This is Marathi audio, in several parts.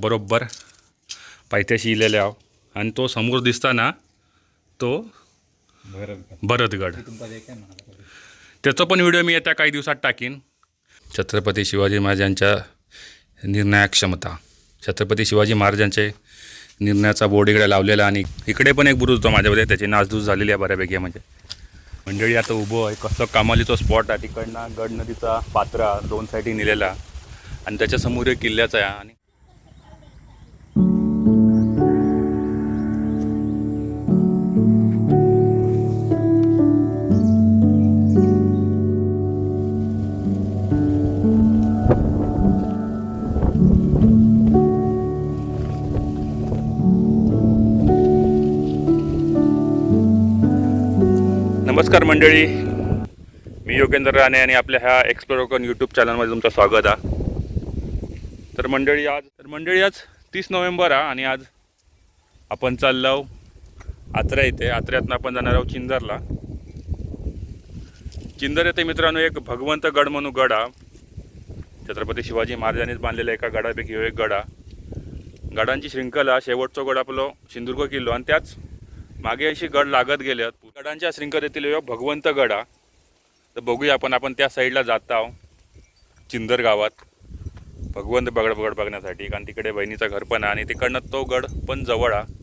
बरोबर पायथ्याशी इलेले आहो. आणि तो समोर दिसताना तो भरतगड. त्याचा पण व्हिडिओ मी येत्या काही दिवसात टाकीन. छत्रपती शिवाजी महाराजांच्या निर्णयाक्षमता छत्रपती शिवाजी महाराजांचे निर्णयाचा बोर्ड इकडे लावलेला आणि इकडे पण एक बुरुज होता माझ्यामध्ये. त्याची नासधूस झालेली आहे बऱ्यापैकी म्हणजे. मंडळी आता उभं आहे. कसं कामालीचा स्पॉट आहे. तिकडनं गड नदीचा पात्रा दोन साईडी नेलेला. आणि त्याच्यासमोर एक किल्ल्याचा आहे. आणि नमस्कार मंडळी. मी योगेंद्र राणे आणि आपल्या ह्या एक्सप्लोरोकन यूट्यूब चॅनलमध्ये तुमचं स्वागत आहे. तर मंडळी आज तर मंडळी आज तीस नोव्हेंबर आहे आणि आज आपण चाललो आत्र्या इथे. आत्र्यातनं आपण जाणार आहोत चिंदरला. चिंदर येथे मित्रांनो एक भगवंत गड म्हणून गड आहे. छत्रपती शिवाजी महाराजांनीच बांधलेला एका गडापैकी एक गड आहे. गडांची शृंखला शेवटचा गड आपलो सिंधुदुर्ग किल्लो आणि त्याच मागे अशी गड लागत गेल्यात गडांच्या शृंखलेतील भगवंत गड हा. तर बघूया आपण आपण त्या साईडला जात आहो चिंदर गावात. भगवंत बगड बगड बघण्यासाठी कारण तिकडे बहिणीचा घर पण आहे आणि तिकडनं तो गड पण जवळ आहे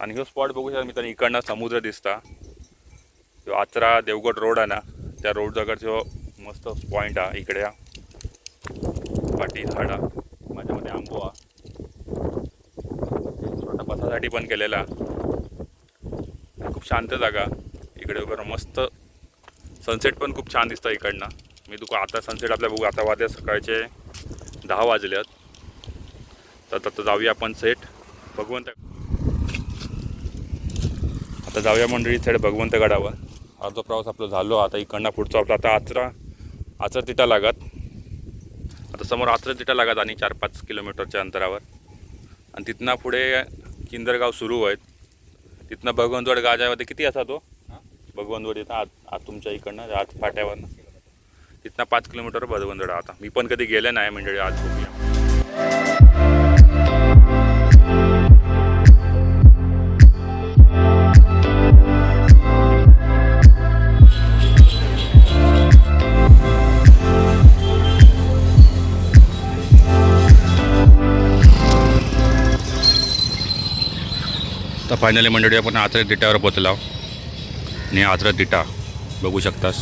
आणि ह्यो स्पॉट बघू शकता मित्रांनो इकडनं समुद्र दिसता. जो आचरा देवगड रोड आहे ना त्या रोड जवळचा मस्त पॉईंट आहे इकडे हा. पाटी झाडा माझ्यामध्ये आंबो हा. छोटा बसासाठी पण केलेला. खूप शांत जागा. इकडे वगैरे मस्त सनसेट पण खूप छान दिसतं इकडनं. मी तुका आता सनसेट आपल्या बघू आता वाद्या सकाळचे दहा वाजलेत. तर आता जाऊया आपण सेट भगवंत आता जाऊया मंडळी थेट भगवंतगडावर अर्धा प्रवास आपला झालो आता इकडनं पुढचा आपला आता आचरा आचरा तिटा लागत. आता समोर आचरा तिटा लागत आणि चार पाच किलोमीटरच्या अंतरावर. आणि तिथनं पुढे किंदरगाव सुरू आहेत तिथनं भगवंतवाड गाजामध्ये किती असा तो? भगवंतवाड इथं आत आत तुमच्या इकडनं आत फाट्यावरनं. तिथनं पाच किलोमीटर भगवंतवाड आता. मी पण कधी गेले नाही म्हणजे आज बघूया. फायनली मंडळी आपण आचरत दिटावर पोचलो आणि आचरत दिटा बघू शकतास.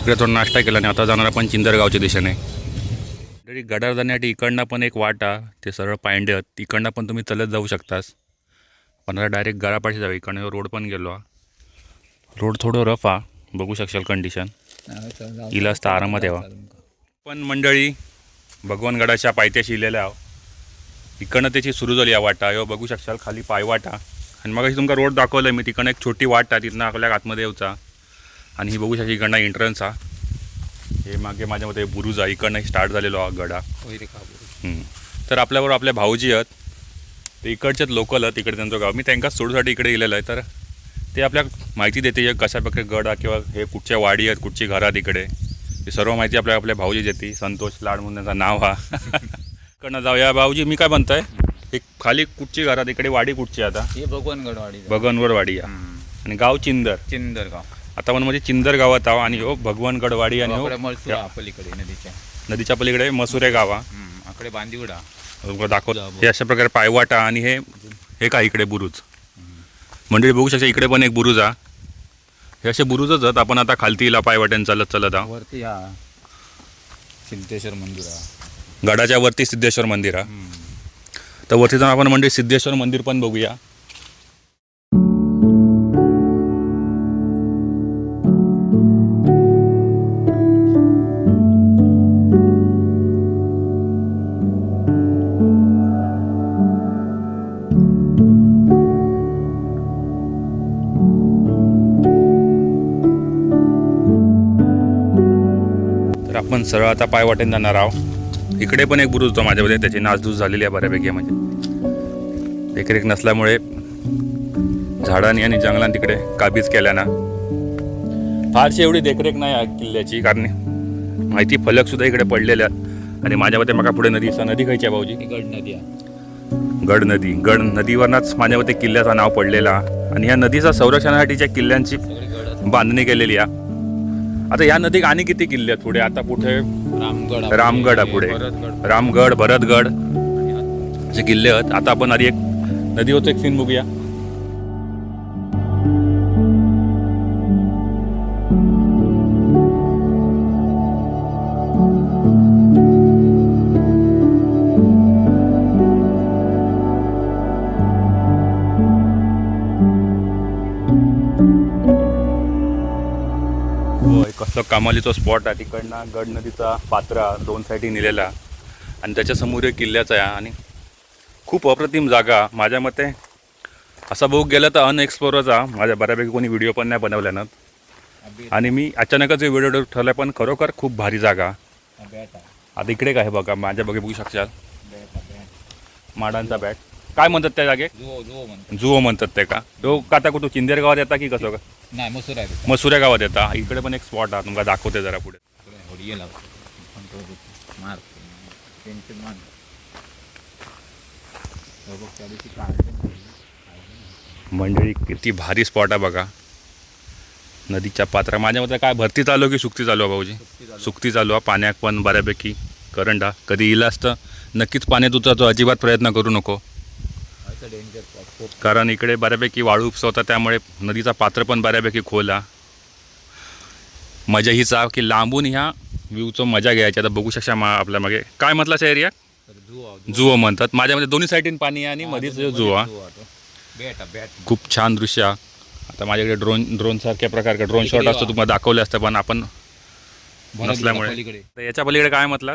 इकडे थोडा नाश्ता केला आणि आता जाणार आपण चिंदरगावच्या दिशेने. मंडळी गडार जाण्यासाठी इकडनं पण एक वाटा ते सरळ पायंडे इकडनं तिकडनं पण तुम्ही चलत जाऊ शकतास. पण आता डायरेक्ट गडापाशी जाऊ. इकडनं रोड पण गेलो. रोड थोडं रफ आ. बघू शकशाल कंडिशन इला असता आरामात यावा. पण मंडळी भगवान गडाच्या पायथ्याशी इलेल्या आहो. इकडनं त्याची सुरू झाली या वाटा. ह्यो बघू शकशाल खाली पायवाटा आणि मग तुमका रोड दाखवलं मी तिकडनं एक छोटी वाट आहे तिथनं आपल्या आतमध्ये आणि ही बघू शकता इकडनं एंट्रन्स हा. हे मागे माझ्या मते बुरुज आहे इकडनं स्टार्ट झालेलो हा गडा. तर आपल्याबरोबर आपले भाऊजी आहेत. ते इकडचेच लोकल आहेत इकडे त्यांचं गाव. मी त्यांका सोडूसाठी इकडे गेलेलो आहे तर ते आपल्या माहिती देते कशा प्रकारे गड आहे किंवा हे कुठच्या वाडी आहेत कुठची घरं आहेत इकडे. ही सर्व माहिती आपल्या आपल्या भाऊजी देते संतोष लाड म्हणून त्यांचं नाव हा. इकडनं जाऊया. भाऊजी मी काय म्हणताय? एक खाली कुठची घरात इकडे वाडी कुठची आहे आता? हे भगवानगडवाडी भगवानवर वाडी आहे. आणि गाव चिंदर. चिंदरगाव आता आपण म्हणजे चिंदर गावात आहो आणि हो भगवानगडवाडी आणि हो मलसुरा पलीकडे नदीच्या. नदीच्या पलीकडे मसुरे गाव आकडे बांदिवडा. दाखव. हे अशा प्रकारे पायवाटा आणि हे हे काय इकडे बुरुज? मंडळी बघू शकता इकडे पण एक बुरुज हा हे असे बुरुजच आहेत. आपण आता खालतीला पायवाट्याने चालत चालत आहो वरती हा सिद्धेश्वर मंदिर हा. गडाच्या वरती सिद्धेश्वर मंदिर आहे तर वरती जाऊन आपण म्हणजे सिद्धेश्वर मंदिर पण बघूया. तर आपण सरळ आता पायवाटेने जाणार आहोत. इकडे पण एक बुरुज होता माझ्यामध्ये त्याची नासधूस झालेली आहे बऱ्यापैकी म्हणजे. देखरेख नसल्यामुळे झाडांनी आणि जंगलांनी तिकडे काबीज केल्या ना फारशी एवढी देखरेख नाही आहे किल्ल्याची कारण माहिती फलक सुद्धा इकडे पडलेल्या आहेत. आणि माझ्या मते मका पुढे नदी असा नदी खायची आहे भाऊजी. गड नदी आहे. गड नदी. गड नदीवरनाच माझ्या मते किल्ल्याचं नाव पडलेला आणि ह्या नदीचा संरक्षणासाठी ज्या किल्ल्यांची बांधणी केलेली आहे आता या नदीत आणि किती किल्ले आहेत पुढे? आता कुठे? रामगड रामगड आहे पुढे. रामगड भरतगड. असे किल्ले आहेत. आता आपण आधी एक नदी होतो एक सीन बघूया. कसं कामालीचा स्पॉट आहे. तिकडनं गड नदीचा पात्रा दोन साईडी नेलेला. आणि त्याच्यासमोर एक किल्ल्याचा आहे. आणि खूप अप्रतिम जागा माझ्या मते. असा बघू गेलं तर अनएक्सप्लोरच आहे माझ्या बऱ्यापैकी कोणी व्हिडिओ पण नाही बनवल्या ना. अबी- आणि मी अचानकच हे व्हिडिओ ठरला पण खरोखर खूप भारी जागा. आता इकडे काय बघा माझ्या बघे बघू शकशाल. माडांचा बॅट काय म्हणतात त्या जागे जुओ जुओ म्हणतो जुओ म्हणतात ते का? तो का आता कुठं चिंदेर गावात येता की कसं? का नाही मसूर आहे. मसुऱ्या गावात येता. इकडे पण एक स्पॉट आहे. तुमका दाखवते जरा पुढे. लावतो. मार. मान हो. मंडळी किती भारी स्पॉट आहे बघा. नदीच्या पात्रा माझ्या मते काय भरती चालू की सुकती चालू आहे भाऊजी. सुकती चालू आहे. पाण्यात पण बऱ्यापैकी करंट हा कधी इलास तर नक्कीच पाण्यात उतरतो. अजिबात प्रयत्न करू नको. असं डेंजर स्पॉट खूप. कारण इकडे बऱ्यापैकी वाळू उपसवता त्यामुळे नदीचा पात्र पण बऱ्यापैकी खोल मजा हीच की लांबून ह्या व्ह्यूचं मजा घ्यायची. आता बघू शकता मा आपल्या मागे. काय म्हटलं एरिया जुओ म्हणतात. माझ्यामध्ये दोन्ही साईडीन पाणी आहे आणि मध्येच. बॅट बॅट खूप छान दृश्य. आता माझ्याकडे ड्रोन ड्रोन सारख्या प्रकार ड्रोन शॉट असतो. तुम्हाला दाखवले असतं पण आपण नसल्यामुळे. याच्या पलीकडे काय म्हटलं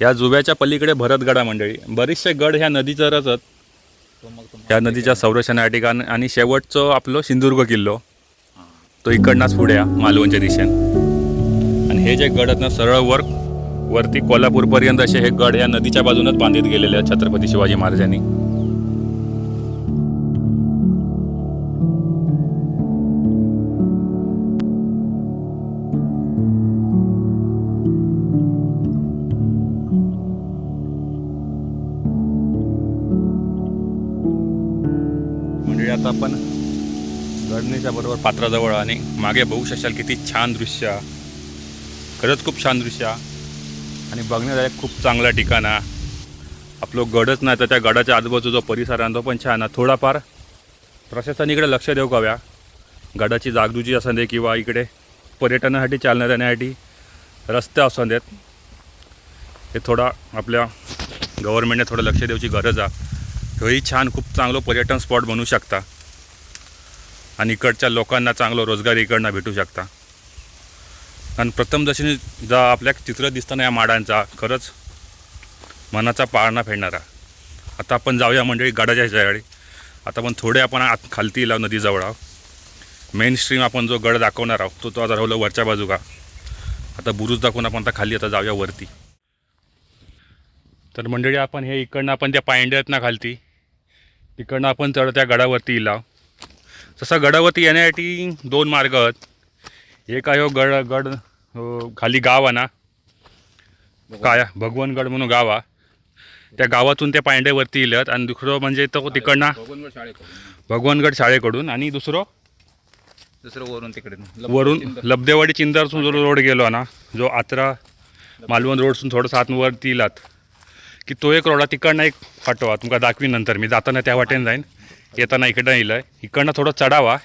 या जुव्याच्या पलीकडे भरतगडा मंडळी. बरेचसे गड ह्या नदीचरच ह्या नदीच्या संरक्षणासाठी ठिकाणी आणि शेवटचं आपलं सिंधुदुर्ग किल्लो. तो इकडनाच पुढे आहे मालवणच्या दिशेने. आणि हे जे गड आहेत ना सरळ वर वरती कोल्हापूरपर्यंत असे हे गड या नदीच्या बाजूनच बांधित गेलेले आहेत छत्रपती शिवाजी महाराजांनी. आता आपण गडनेच्या बरोबर पात्राजवळ आणि मागे बघू शकाल किती छान दृश्य. आहे. खरंच खूप छान दृश्य. आहे. आणि बघण्यालायक खूप चांगलं ठिकाण आहे आपलं गडच नाही तर त्या गडाच्या आजूबाजूचा परिसर आहे तो पण छान आहे. थोडाफार प्रशासन इकडे लक्ष देऊ काव्या गडाची जागदुजी असं दे किंवा इकडे पर्यटनासाठी चालना देण्यासाठी रस्ते असू देत हे थोडा आपल्या गव्हर्मेंटने थोडं लक्ष देऊची गरज आहे. हेही छान खूप चांगलं पर्यटन स्पॉट बनू शकता. आणि इकडच्या लोकांना चांगलं रोजगार इकडनं भेटू शकता. आणि प्रथमदर्शनी जा आपल्या चित्र दिसताना या माडांचा खरंच मनाचा पाळणा फेडणारा. आता आपण जाऊया मंडळी गडाच्या ह्याच्याकडे आता आपण थोडे आपण आत खालती लाव नदीजवळ आहोत. मेन स्ट्रीम आपण जो गड दाखवणार आहोत तो तो आता राहिलो वरच्या बाजूला. आता बुरुज दाखवून आपण आता खाली आता जाऊया वरती. तर मंडळी आपण हे इकडनं आपण त्या पायंड्यात ना खालती. तिकडनं आपण चढ त्या गडावरती येला तसा गडावरती येण्यासाठी दोन मार्ग आहेत. एक आहे हो गड गड हो, खाली गाव आहे ना. काय भगवानगड म्हणून गाव आहे. त्या गावातून त्या पायंड्यावरती येल्यात आणि दुसरं म्हणजे तो तिकडनं भगवानगड शाळेकडून. आणि दुसरं? दुसरं वरून तिकडे. वरून लब्देवाडी चिंदारसून जो रोड गेलो ना जो आत्रा मालवण रोडसून थोडंसं आतवरती इलात की तो एक रोड आहे तिकडनं एक फाटवा तुमका दाखवीन नंतर मी जाताना त्या वाटेने जाईन. येताना इकडनं येईल इकडनं थोडं चढावा.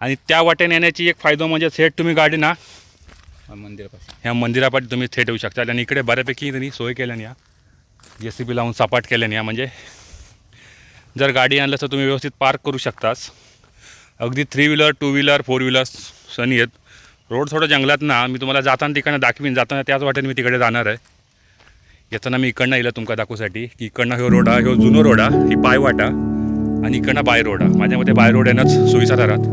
आणि त्या वाटेने येण्याची एक फायदा म्हणजे थेट तुम्ही गाडी ना मंदिरापासून ह्या मंदिरापाठी तुम्ही थेट येऊ शकता. आणि इकडे बऱ्यापैकी त्यांनी सोय केल्याने या. जे सी बी लावून सपाट केल्याने या. म्हणजे जर गाडी आणलं तर तुम्ही व्यवस्थित पार्क करू शकतास. अगदी three wheeler two wheeler four wheeler सनी आहेत रोड थोडं जंगलात ना मी तुम्हाला जाताना तिकडनं दाखवीन. जाताना त्याच वाटेने मी तिकडे जाणार आहे. येताना मी इकडनं येईल तुमका दाखवूसाठी. की इकडनं ह्यो रोड हा ह्यो जुनो रोड हा ही पायवाटा. आणि इकडनं बाय रोड आहे माझ्यामध्ये बाय रोड येणंच सोयीचा राहत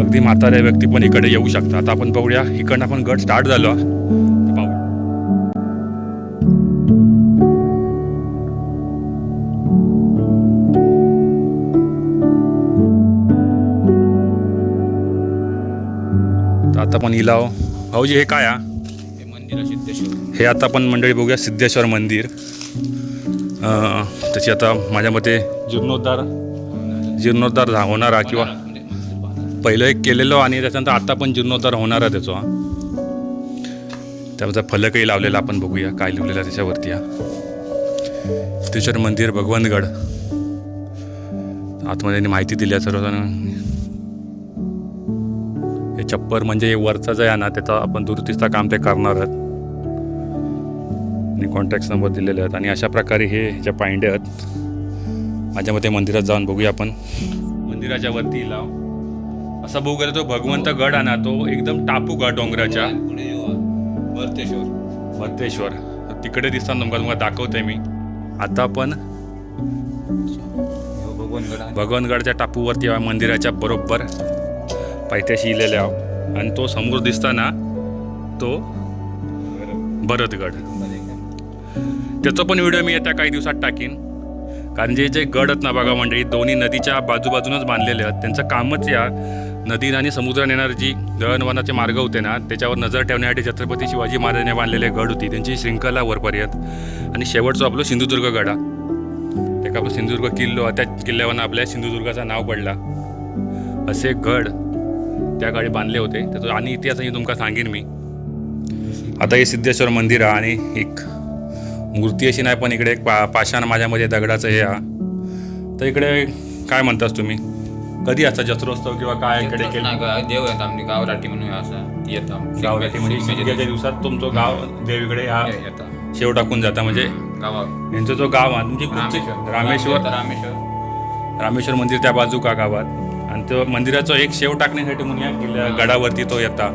अगदी म्हाताऱ्या व्यक्ती पण इकडे येऊ शकतात. आता आपण बघूया इकडनं आपण गट स्टार्ट झालो. आता पण इलाव भाऊजी हे काय हा? हे मंदिर सिद्धेश्वर. हे आता आपण मंडळी बघूया सिद्धेश्वर मंदिर. त्याची आता माझ्या मते जीर्णोद्धार. जीर्णोद्धार होणारा किंवा पहिलं एक केलेलं आणि त्याच्यानंतर आता पण जीर्णोद्धार होणारा त्याचा. हा त्यामध्ये फलकही लावलेला आपण बघूया काय लिहिलेलं आहे त्याच्यावरती हा. सिद्धेश्वर मंदिर भगवंतगड. आतमध्ये त्यांनी माहिती दिली आहे सर्वजण. हे चप्पर म्हणजे हे वरचा जे आहे ना त्याचा आपण दुरुस्तीचं काम ते करणार आहेत. आणि कॉन्टॅक्ट नंबर दिलेले आहेत. आणि अशा प्रकारे हे ज्या पायंड्या आहेत माझ्या मते मंदिरात जाऊन बघूया आपण. मंदिराच्या वरती लाव. असा बघू गेला तो भगवंत गड आहे ना तो एकदम टापू गड डोंगराच्या. भरतेश्वर तिकडे दिसताना तुमका तुम्हाला दाखवते मी. आता आपण भगवंतगडच्या टापूवरती मंदिराच्या बरोबर. पायथ्याशी इलेले आहो आणि तो समोर दिसताना तो भरतगड. त्याचा पण व्हिडिओ मी येत्या काही दिवसात टाकीन. कारण जे जे गड आहेत ना बघा मंडळी दोन्ही नदीच्या बाजूबाजूनच बांधलेले आहेत. त्यांचं कामच या नदी आणि समुद्राने येणारे जी दळणवळणाचे मार्ग होते ना त्याच्यावर नजर ठेवण्यासाठी छत्रपती शिवाजी महाराजांनी बांधलेले गड होती. त्यांची श्रृंखला वरपर्यंत आणि शेवटचं आपलं सिंधुदुर्ग गडा ते का आपलं सिंधुदुर्ग किल्लो त्या किल्ल्यावर आपल्या सिंधुदुर्गाचं नाव पडला. असे गड त्या काळी बांधले होते. त्याचा आणि इतिहासही तुमका सांगेन मी. आता हे सिद्धेश्वर मंदिर आहे आणि एक मूर्ती अशी नाही पण इकडे एक पा पाषाण माझ्यामध्ये दगडाचं हे हा तर इकडे काय म्हणतास तुम्ही? कधी असता जत्रोत्सव किंवा काय इकडे केलं? देव आहेत आमची गावराटी म्हणून असा. ती येतात म्हणजे शिमग्याच्या दिवसात तुमचं गाव देव इकडे हा येतात शेव टाकून जाता म्हणजे? गावात यांचा जो गाव आहे तुमची रामेश्वर. रामेश्वर? रामेश्वर मंदिर त्या बाजू का गावात? आणि तो मंदिराचा एक शेव टाकण्यासाठी म्हणून या गडावरती तो येता.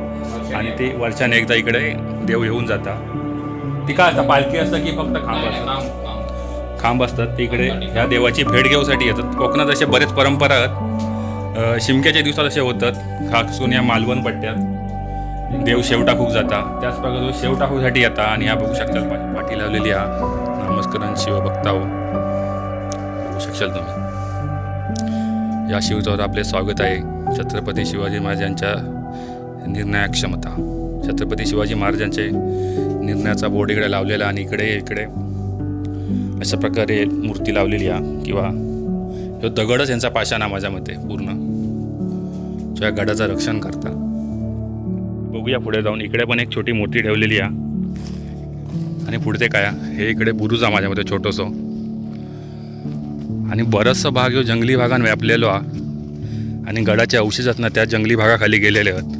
आणि ते वर्षाने एकदा इकडे देव येऊन जाता. ती काय असतं पालखी असतं की फक्त खांब असतं? खांब असतात ते इकडे ह्या देवाची भेट घेऊसाठी येतात. कोकणात असे बरेच परंपरा आहेत. शिमक्याच्या दिवसात असे होतात. खास करून या मालवण पट्ट्यात. देव शेव टाकूक जाता. त्याच प्रकारे तो शेव टाकूसाठी येता आणि ह्या बघू शकताल माझ्या पाठी लावलेली हा नामस्करण शिवभक्ताओ बघू शकशाल तुम्ही. या शिवजावर आपले स्वागत आहे. छत्रपती शिवाजी महाराजांच्या निर्णायक क्षमता. छत्रपती शिवाजी महाराजांचे निर्णयाचा बोर्ड इकडे लावलेला आणि इकडे इकडे. अशा प्रकारे मूर्ती लावलेली आहे किंवा ह्यो दगडच यांचा पाषाण आहे माझ्या मते पूर्ण. जो या गडाचं रक्षण करता. बघूया पुढे जाऊन. इकडे पण एक छोटी मूर्ती ठेवलेली आहे आणि पुढचे काय हे इकडे बुरुज आहे माझ्यामध्ये छोटंसं. आणि बराचसा भाग ह्यो जंगली भागान व्यापलेलो आहे आणि गडाचे अवशेष ना त्या जंगली भागाखाली गेलेले आहेत.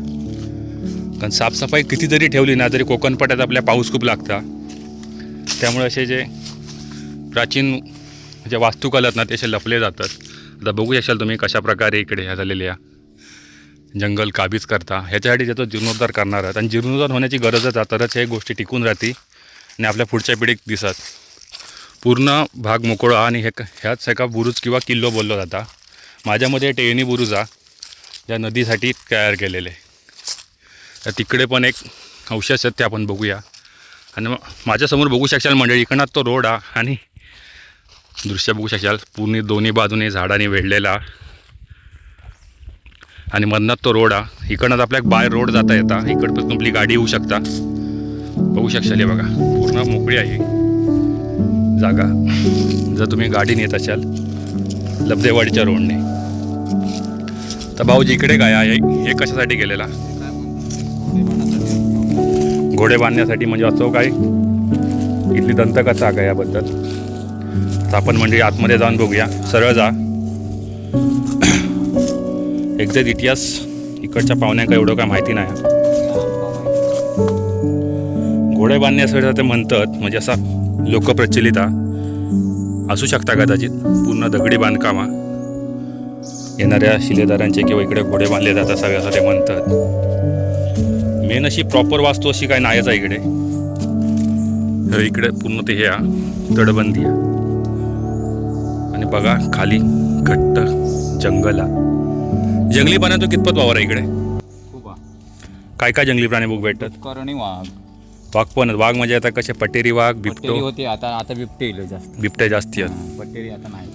कारण साफसफाई किती जरी ठेवली ना तरी कोकणपट्यात आपल्या पाऊस खूप लागता. त्यामुळे असे जे प्राचीन जे वास्तुकला आहेत ना ते असे लपले जातात. आता बघू शकाल तुम्ही कशा प्रकारे इकडे ह्या झालेल्या जंगल काबीज करता. ह्याच्यासाठी त्याचा जीर्णोद्धार करणार आहेत. आणि जीर्णोद्धार होण्याची गरजच जातातच तरच हे गोष्टी टिकून राहतील आणि आपल्या पुढच्या पिढीत दिसत पूर्ण भाग मोकळा आणि हे ह्याच एका बुरुज किंवा किल्लो बोललो जाता. माझ्यामध्ये टेणी बुरुज आहे ज्या नदीसाठी तयार केलेले. तिकडे पण एक अवशेष आहेत ते आपण बघूया. आणि मग माझ्यासमोर बघू शकाल मंडळी इकडनं तो रोड हा आणि दृश्य बघू शकाल पूर्ण दोन्ही बाजूने झाडाने वेढलेला. आणि मधनात तो रोड हा इकडनं आपल्या बाय रोड जाता येता. इकडपासून आपली गाडी येऊ शकता. बघू शकाल हे बघा पूर्ण मोकळी आहे. जागा. जर तुम्ही गाडी नेत असाल लब्धेवाडीच्या रोडने. तर भाऊजी इकडे काय आहे. हे कशासाठी गेलेला? घोडे बांधण्यासाठी म्हणजे असो हो काय इथली दंतकथा काय याबद्दल? तर आपण म्हणजे आतमध्ये जाऊन बघूया. सरळ जा. एक्झॅक्ट इतिहास इकडच्या पाहुण्यांका एवढं काय माहिती नाही. घोडे बांधण्यासाठी ते म्हणतात म्हणजे असा लोकप्रचलित हा. असू शकता कदाचित पूर्ण दगडी बांधकामा. येणाऱ्या शिलेदारांचे किंवा इकडे घोडे बांधले जातात सगळ्यासाठी म्हणतात. मेन अशी प्रॉपर वास्तू अशी काय नाहीच आहे इकडे. तर इकडे पूर्ण ते हे हा, तटबंदी आहे आणि बघा खाली घट्ट जंगल हा. जंगली प्राणी तो कितपत वावर आहे इकडे? खूप काय काय जंगली प्राणी बघ भेटतात? करणी वाघ. वाघ पण. वाघ म्हणजे आता कसे पटेरी वाघ बिबटो. होती आता आता बिबटे जास्त. बिबट्या जास्ती आहेत. पट्टेरी आता नाही.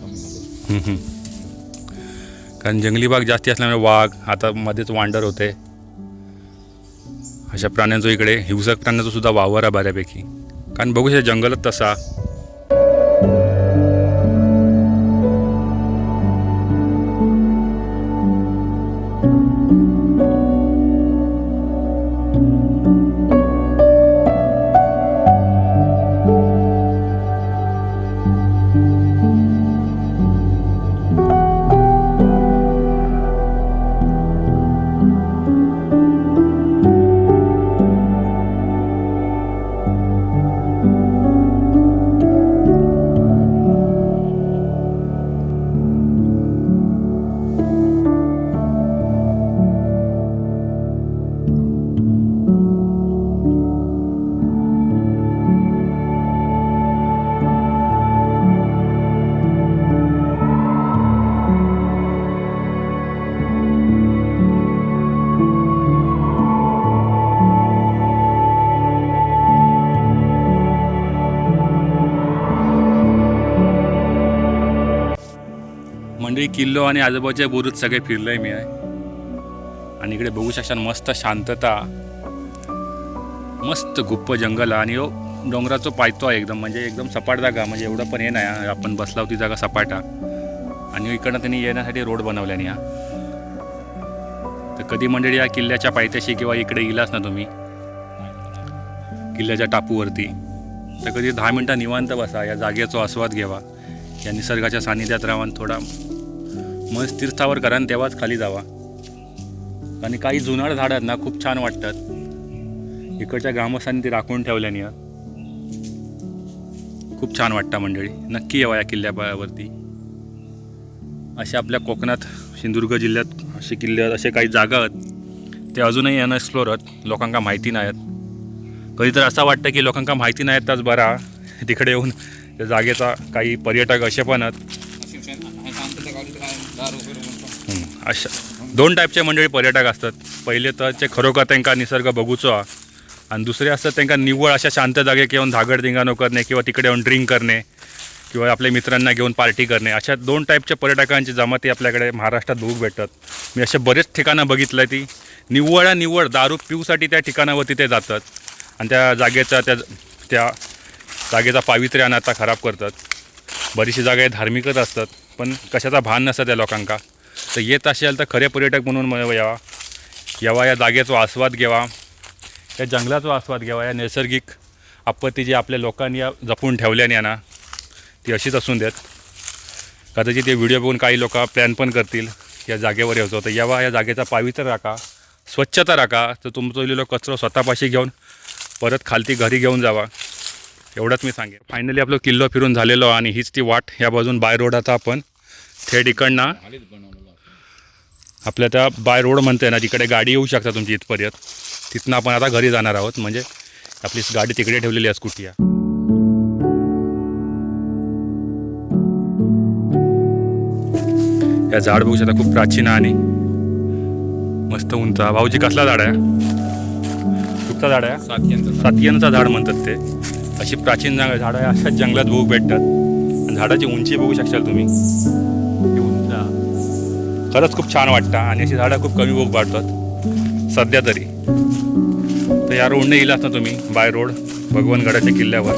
कारण जंगली बाग जास्ती असल्यामुळे वाघ आता मध्येच वांडर होते. अशा प्राण्यांचा इकडे हिंसक प्राण्यांचा सुद्धा वावर आहे बऱ्यापैकी. कारण बघू शकता जंगलच तसा. किल्लो आणि आजूबाजूचे बुरुज सगळे फिरलंय मी. आहे आणि इकडे बघू शकता मस्त शांतता मस्त गुप्प जंगल आहे आणि डोंगराचं पायतो आहे एकदम. म्हणजे एकदम सपाट जागा म्हणजे एवढं पण हे नाही आपण बसला होती जागा सपाटा. आणि इकडनं त्यांनी येण्यासाठी रोड बनवल्याने हा. तर कधी मंडळी या किल्ल्याच्या पायथ्याशी किंवा इकडे गेलाच ना तुम्ही. किल्ल्याच्या टापूवरती. तर कधी दहा मिनटं निवांत बसा या जागेचा आस्वाद घ्यावा या निसर्गाच्या सानिध्यात राहून थोडा मन तीर्थावर करा आणि तेव्हाच खाली जावा. आणि काही जुनाड झाडं आहेत ना खूप छान वाटतात. इकडच्या ग्रामस्थांनी ते राखून ठेवल्याने खूप छान वाटतं मंडळी. नक्की यावा या किल्ल्यावरती. अशा आपल्या कोकणात सिंधुदुर्ग जिल्ह्यात असे किल्ले आहेत असे काही जागा आहेत ते अजूनही अनएक्सप्लोर आहेत. लोकांना माहिती नाही आहेत. कधी तर असं वाटतं की लोकांना माहिती नाही त्याच बरा. तिकडे येऊन त्या जागेचा काही पर्यटक असे पण आहेत हं, अशा दोन टाईपचे मंडळी पर्यटक असतात. पहिले तर ते खरोखर त्यांना निसर्ग बघूचो हा. आणि दुसरे असतात त्यांना निव्वळ अशा शांत जागेत येऊन धागडदिंगाणो करणे किंवा तिकडे येऊन ड्रिंक करणे किंवा आपल्या मित्रांना घेऊन पार्टी करणे. अशा दोन टाईपच्या पर्यटकांची जमाती आपल्याकडे महाराष्ट्रात बघू भेटतात. मी असे बरेच ठिकाणं बघितलं आहे ती. निव्वळ निव्वळ दारू पिऊसाठी त्या ठिकाणावरती ते जातात. आणि त्या जागेचा त्या त्या जागेचा पावित्र्य आणि आता खराब करतात. बरीचशी जागा धार्मिकच असतात. पण कशाचा भान नसतं त्या लोकांका. तर येत असेल तर खरे पर्यटक म्हणून यावा. यावा या जागेचा आस्वाद घ्यावा या जंगलाचा आस्वाद घ्यावा या नैसर्गिक आपत्ती जी आपल्या लोकांनी या जपून ठेवल्याने ना ती अशीच असून देत. कदाचित ते व्हिडिओ बघून काही लोक प्लॅन पण करतील या जागेवर यायचं. तर यावा या जागेचा पावित्र्य राखा स्वच्छता राखा. तर तुमचं इलेलो कचरा स्वतःपाशी घेऊन परत खालती घरी घेऊन जावा. एवढंच मी सांगेन. फायनली आपलं किल्लो फिरून झालेलो आणि हीच ती वाट. ह्या बाजून बाय रोड आता आपण. थेट इकडनं आपल्या त्या बाय रोड म्हणते ना तिकडे गाडी येऊ शकता तुमची इथपर्यंत तिथनं आपण आता घरी जाणार आहोत. म्हणजे आपली गाडी तिकडे ठेवलेली आहे स्कूटी. या झाड बघू शकता खूप प्राचीन आहे आणि मस्त उंच. भाऊजी कसला झाड आहे? कुठचा झाड आहे? सातियनचा झाड. म्हणतात ते. अशी प्राचीन झाडं आहे अशाच जंगलात बघू भेटतात. झाडाची उंची बघू शकशाल तुम्ही. खरंच खूप छान वाटतं आणि अशी झाडं खूप कमी बघू वाढतात सध्या तरी. तर या रोडने येलात ना तुम्ही बाय रोड भगवानगडाच्या किल्ल्यावर.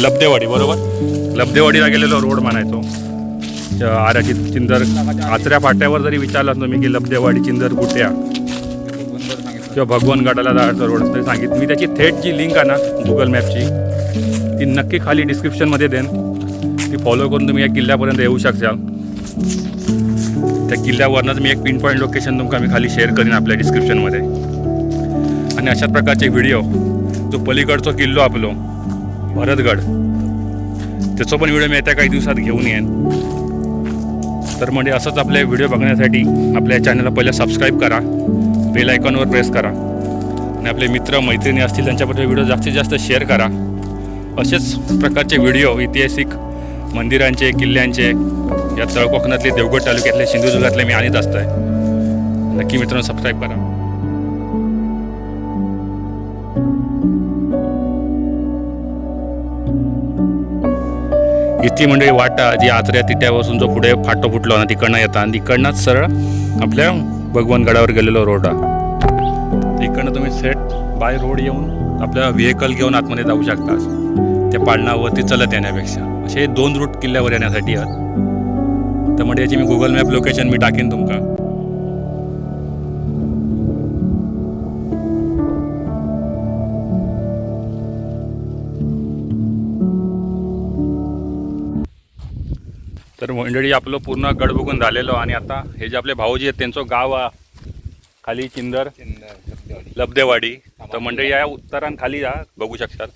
लब्धेवाडी बरोबर? लब्धेवाडीला गेलेलो रोड म्हणायचो. त्या आऱ्याची चिंदर आचऱ्या फाट्यावर जरी विचारलात तुम्ही की लब्धेवाडी चिंदर कुट्या किंवा भगवानगडाला जायचं रोड तरी सांगित मी त्याची थेट जी लिंक आहे ना गुगल मॅपची ती नक्की खाली डिस्क्रिप्शनमध्ये देन ती फॉलो करून तुम्ही या किल्ल्यापर्यंत येऊ शकता त्या किल्ल्यावरनंच मी एक पिन पॉईंट लोकेशन तुमका मी खाली शेअर करीन आपल्या डिस्क्रिप्शनमध्ये आणि अशा प्रकारचे व्हिडिओ जो पलीकडचा किल्लो आपलो भरतगड त्याचा पण व्हिडिओ मी येत्या काही दिवसात घेऊन येईन. तर म्हणजे असंच आपले व्हिडिओ बघण्यासाठी आपल्या चॅनलला पहिल्या सबस्क्राईब करा बेल आयकॉनवर प्रेस करा आणि आपले मित्र मैत्रिणी असतील त्यांच्याबद्दल व्हिडिओ जास्तीत जास्त शेअर करा. असेच प्रकारचे व्हिडिओ ऐतिहासिक मंदिरांचे किल्ल्यांचे या तळ कोकणातले देवगड तालुक्यातले सिंधुदुर्गातले मी आणत असतोय. नक्की मित्रांनो सबस्क्राईब करा. इतकी मंडळी वाटा जी आचऱ्या तिट्यापासून जो पुढे फाटो फुटलो ना तिकडनं येतात आणि तिकडनंच सरळ आपल्या भगवान गडावर गेलेलो रोड. तिकडनं तुम्ही सेट बाय रोड येऊन आपल्या व्हेकल घेऊन आतमध्ये जाऊ शकता. त्या पाळणावरती चलत येण्यापेक्षा. असे दोन रूट किल्ल्यावर येण्यासाठी आहेत. तर म्हणजे याची मी गुगल मॅप लोकेशन मी टाकेन तुमका. तर मंडळी आपलं पूर्ण गड बघून झालेलो आणि आता हे जे आपले भाऊजी आहेत त्यांचं गाव आ, खाली चिंदर लब्धेवाडी. तर मंडळी या उत्तरान खाली जा बघू शकतात.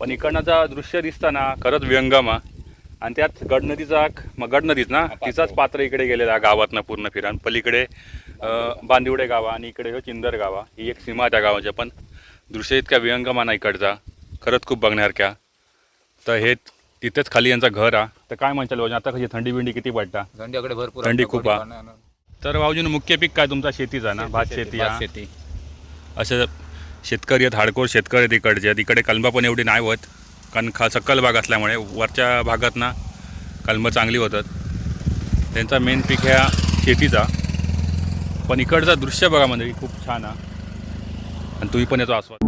पण इकडनं दृश्य दिसताना खरंच व्यंगम आहे आणि त्यात गड नदीचा मग गड नदीच ना? तिचाच पात्र इकडे गेलेला गावातनं पूर्ण फिरान पलीकडे बांदिवडे गावा आणि इकडे हो चिंदर गावा. ही एक सीमा त्या गावाच्या पण दृश्य इतक्या विहंगम ना इकडचा. खरंच खूप बघण्यासारख्या. तर हे तिथेच खाली यांचं घर हा. तर काय म्हणशाल भाऊजी, आता कशी थंडी बिंडी किती पडता? थंडीकडे भरपूर थंडी खूप. तर भाऊजीनं मुख्य पीक काय तुमचा? शेतीचा ना? भात शेती हा. शेती. असं शेतकरी आहेत हाडकोर शेतकरी आहेत इकडचे. तिकडे कलमं पण एवढी नाही होत. कारण खा सकल भाग असल्यामुळे वरच्या भागात ना कलमं चांगली होतात. त्यांचा मेन पीक ह्या शेतीचा. पण इकडचं दृश्य बघा म्हणजे खूप छान आहे आणि तुम्ही पण याचा आस्वाद.